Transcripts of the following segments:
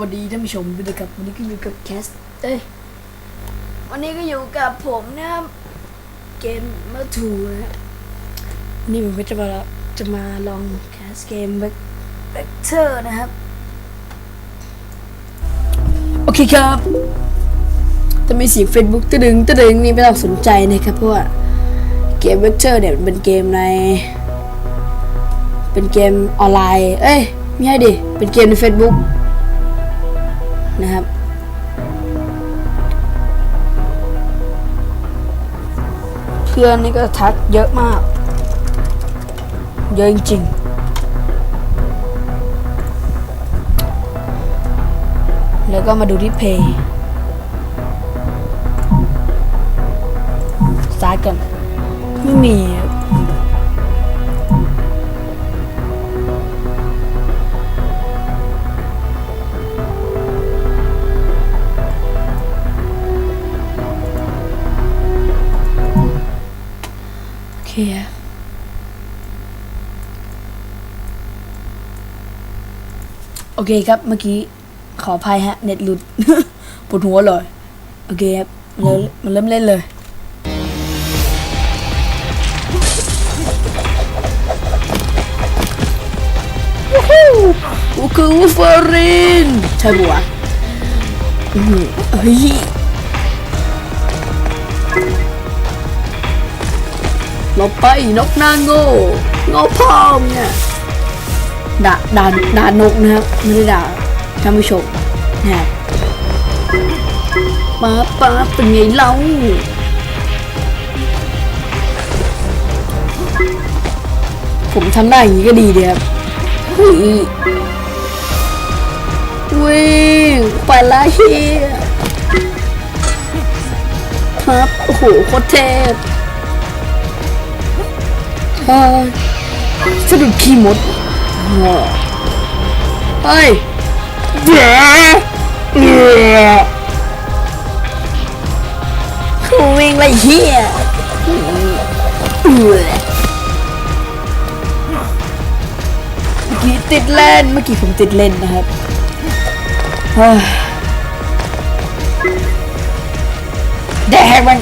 วัสดีท่านผู้ชมด้วยนะครับวันนี้ก็อยู่กับแคสเอ้ยวันนี้ก็อยู่กับผมนะครับเกมมาทูนะวันนี่ผมก็จะมาจะมาลองแคสเกมเวกเตอร์นะครับ โอเคครับถ้ามีเสียง Facebook ตะดึงตะดึงนี่ไม่ต้องสนใจนะครับเพราะว่าเกมเวกเตอร์เนี่ยมันเป็นเกมใน เป็นเกมออนไลน์ เอ้ยไม่ใช่ดิ เป็นเกมใน Facebook นะครับ เพื่อนนี่ก็ทักเยอะมาก เยอะจริงๆแล้วก็มาดูที่เพย์สตาร์ทก่อน ไม่มี โอเคอะโอเคครับ เมื่อกี้ ขออภัยฮะ เน็ตหลุด ปวดหัวเลย โอเคครับมันเริ่มมันเริ่มเล่นเลย วู้ฮู้กูคือวูฟเฟอรินใช่ปะวะอื้อหือเฮ้ย เราไปนกนางโง่โง่พอมเนี่ยด่าด่าด่านกนะครับไม่ได้ด่าท่านผู้ชมนะป้าป้าเป็นไงเล่าผมทำได้อย่างนี้ก็ดีเดีครับหุยวิ่งไปละเฮียครับโอ้โหโคตรเทพ ฮ้ยสะดุดขี้มดเฮ้ยเดี๋ยวเดี๋ยวเขาวิ่งไรเฮียเมื่อกี้ติดเล่นเมื่อกี้ผมติดเล่นนะครับแดกมัน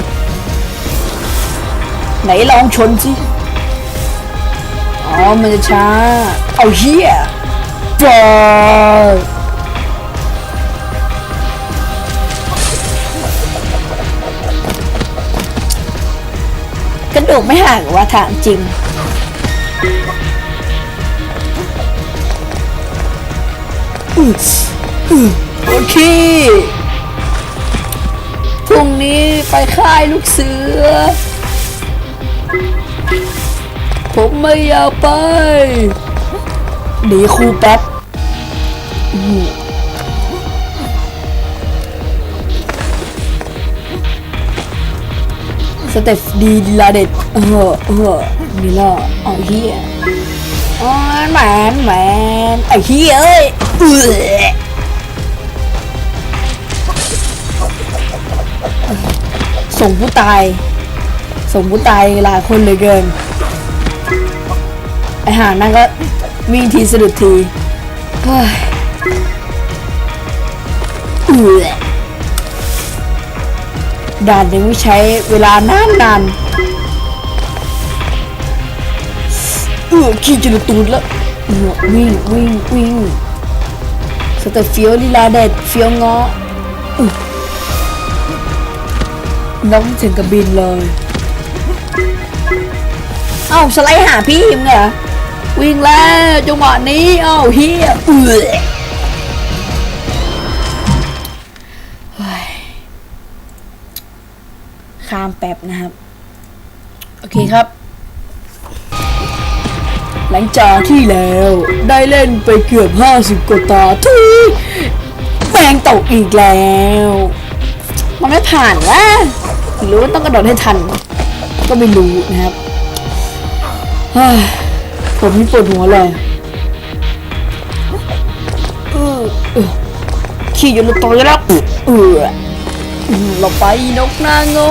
ไหนลองชนสิ อ๋อ มันจะช้า เอาเฮียบอลกระดูกไม่ห่างว่าทางจริงอืออือโอเคพรุ่งนี้ไปค่ายลูกเสือ ผมไม่อยากไปหนีครูแป๊บสเต็ปดีลาเด็ดเออเออนี่ล่ะเอาเฮียอ๋อแมนแมนไอ้เฮียเอ้ยเอื้อส่งผู้ตาย ส่งผู้ตายหลายคนเลยเกิน ไอห่านั่นก็วิ่งทีสะดุดทีเฮ้ยด่านหนึ่งไม่ใช้เวลานานนานเออขี้จะหลุดตูดแล้ววิ่งวิ่งวิ่งสเตปเฟียวลีลาเด็ดเฟียวงอน้องถึงกับบินเลย เอ้าสไลด์หาพี่มึงเหรอ วิ่งแล้วจังหวะนี้เอ้าเฮียเอือเฮ้ยข้ามแป๊บนะครับ โอเคครับ หลังจากที่แล้วได้เล่นไปเกือบ 50กว่าตาทุยแมงตกอีกแล้ว มันไม่ผ่านวะหรือว่าต้องกระโดดให้ทัน ก็ไม่รู้นะครับเฮ้ ผมนี่ปวดหัวเลยขี่อยู่ในตัวแล้วเออเราไปนกน้าโง่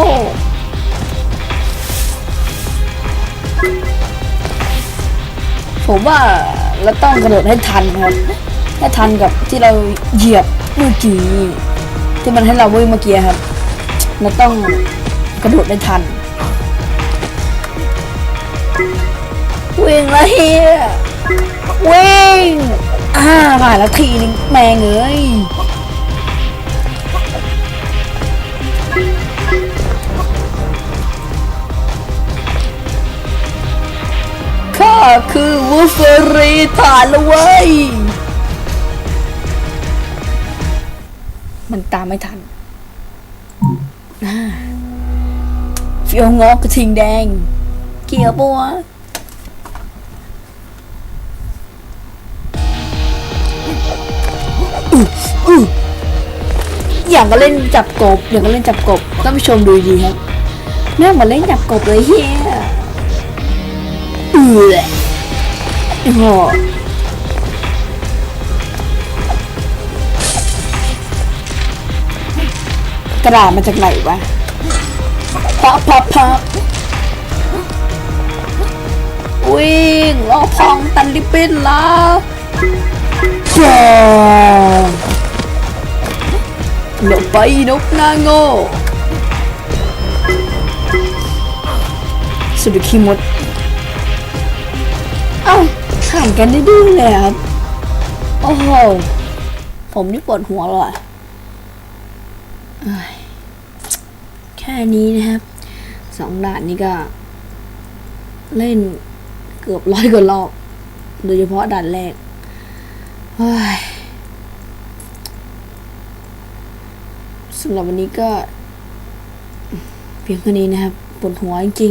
ผมว่าเราต้องกระโดดให้ทันครับให้ทันกับที่เราเหยียบเมื่อกี้ที่มันให้เราเมื่อกี้ครับเราต้องกระโดดได้ทัน วิ่งแล้วเฮียวิ่งอ่าผ่านแล้วทีนึงแมงเอ้ยข้าคือวูฟเฟอรีผ่านแล้วเว้ยมันตามไม่ทันฟียวงอกกระทิงแดง เกี่ยวปะวะ อย่างก็เล่นจับกบอย่างก็เล่นจับกบท่านผู้ชมดูดีครับแม่งมาเล่นจับกบเลยเฮียเอือโอ้โหกระดาษมาจากไหนวะพับพับพับวิ่งล้อพองตันลิปปินแล้วจ้ ไปนกน้าโง่สุดขี้มด เอ้าห่างกันได้ดื้อเลยครับ โอ้โห ผมนี่ปวดหัวเลยอะเอ้ยแค่นี้นะครับ สองด่านนี้ก็ เล่นเกือบร้อยกว่ารอบ โดยเฉพาะด่านแรกเฮ้ย สำหรับวันนี้ก็เพียงแค่นี้นะครับปวดหัวจริง